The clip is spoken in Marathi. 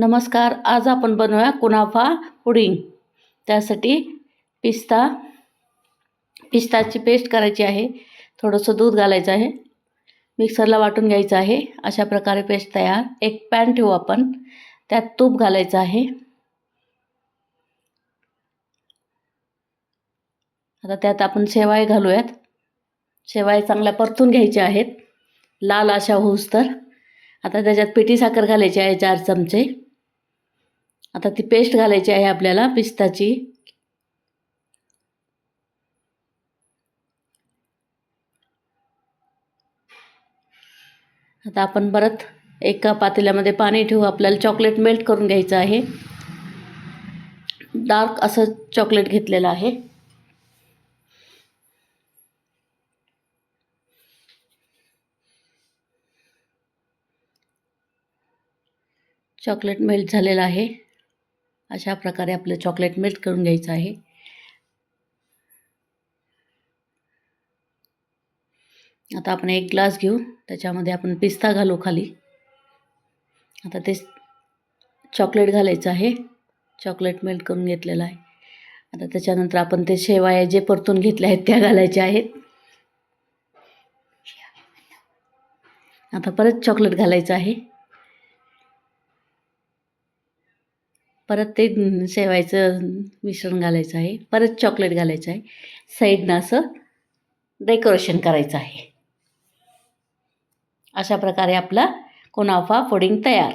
नमस्कार आज आपण बनवूया कुनाफा पुडिंग. त्यासाठी पिस्ता पिस्ताची पेस्ट करायची आहे. थोडंसं दूध घालायचं आहे. मिक्सरला वाटून घ्यायचं आहे. अशा प्रकारे पेस्ट तयार. एक पॅन ठेवू आपण. त्यात तूप घालायचं आहे. आता त्यात आपण शेवाळे घालूयात. शेवाळे चांगल्या परतून घ्यायच्या आहेत. लाल अशा होऊस तर. आता त्याच्यात पिठी साखर घालायची आहे चार चमचे. आता ती पेस्ट घालायची आहे आपल्याला पिस्ताची. आता आपण परत एका पातेल्यामध्ये पाणी ठेवू आपल्याला चॉकलेट मेल्ट करून घ्यायचं आहे. डार्क असं चॉकलेट घेतलेलं आहे. चॉकलेट मेल्ट झालेलं आहे. अशा प्रकारे आपलं चॉकलेट मेल्ट करून घ्यायचं आहे. आता आपण एक ग्लास घेऊ. त्याच्यामध्ये आपण पिस्ता घालू खाली. आता ते चॉकलेट घालायचं आहे. चॉकलेट मेल्ट करून घेतलेलं आहे. आता त्याच्यानंतर आपण ते शेवाया जे परतून घेतले आहेत त्या घालायच्या आहेत. आता परत चॉकलेट घालायचं आहे. परत ते शेवायचं मिश्रण घालायचं आहे परत चॉकलेट घालायचं आहे. साईडनं असं डेकोरेशन करायचं आहे. अशा प्रकारे आपला कोणाफा पुडिंग तयार.